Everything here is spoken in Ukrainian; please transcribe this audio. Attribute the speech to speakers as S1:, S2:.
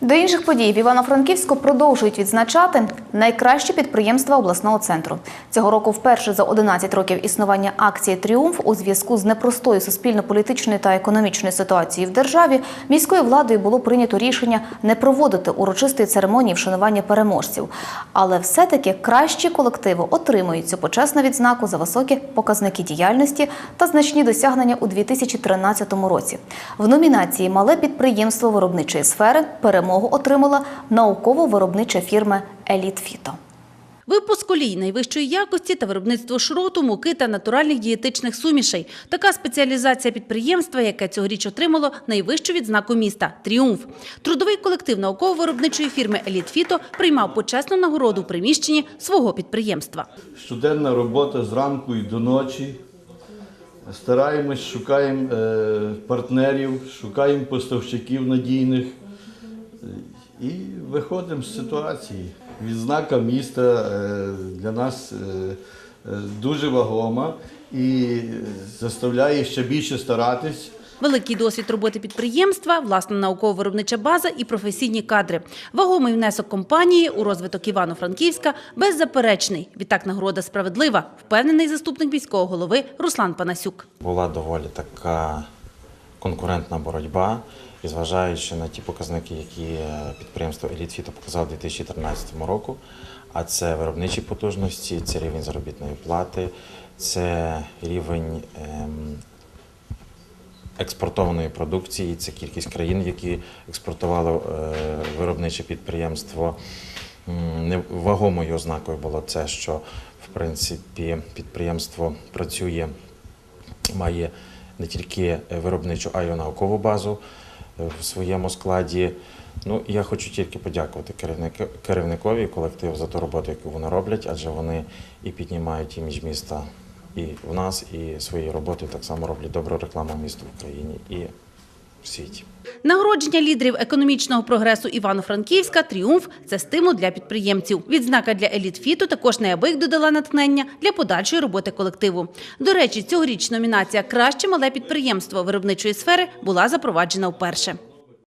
S1: До інших подій в Івано-Франківську продовжують відзначати найкращі підприємства обласного центру. Цього року вперше за 11 років існування акції Тріумф у зв'язку з непростою суспільно-політичною та економічною ситуацією в державі міською владою було прийнято рішення не проводити урочистої церемонії вшанування переможців. Але все-таки кращі колективи отримують цю почесну відзнаку за високі показники діяльності та значні досягнення у 2013 році. В номінації Мале підприємство виробничої сфери перемогу отримала науково-виробнича фірма Еліт Фіто.
S2: Випуск олій найвищої якості та виробництво шроту, муки та натуральних дієтичних сумішей. Така спеціалізація підприємства, яке цьогоріч отримало найвищу відзнаку міста – «Тріумф». Трудовий колектив науково-виробничої фірми «Еліт Фіто» приймав почесну нагороду у приміщенні свого підприємства.
S3: Щоденна робота зранку і до ночі. Стараємось, шукаємо е, партнерів, шукаємо поставщиків надійних і виходимо з ситуації. Відзнака міста е, для нас е, е, дуже вагома і заставляє ще більше старатись.
S2: Великий досвід роботи підприємства, власна науково-виробнича база і професійні кадри. Вагомий внесок компанії у розвиток Івано-Франківська беззаперечний. Відтак нагорода справедлива, впевнений заступник міського голови Руслан Панасюк.
S4: була доволі така конкурентна боротьба. І зважаючи на ті показники, які е, підприємство Елітфіто показало у 2013 року, а це виробничі потужності, це рівень заробітної плати, це рівень ем, експортованої продукції, це кількість країн, які експортувало е, виробниче підприємство. М, не- Вагомою ознакою було це, що в принципі підприємство працює, має не тільки виробничу, а й наукову базу е, в своєму складі. Ну, я хочу тільки подякувати керівник- керівникові і колективу за ту роботу, яку вони роблять, адже вони і піднімають імідж міста і в нас, і своєю роботою так само роблять добру рекламу місту в Україні і в світі.
S2: Нагородження лідерів економічного прогресу Івано-Франківська «Тріумф» – це стимул для підприємців. Відзнака для еліт фіту також неабияк додала натхнення для подальшої роботи колективу. До речі, цьогоріч номінація Краще мале підприємство виробничої сфери була запроваджена вперше.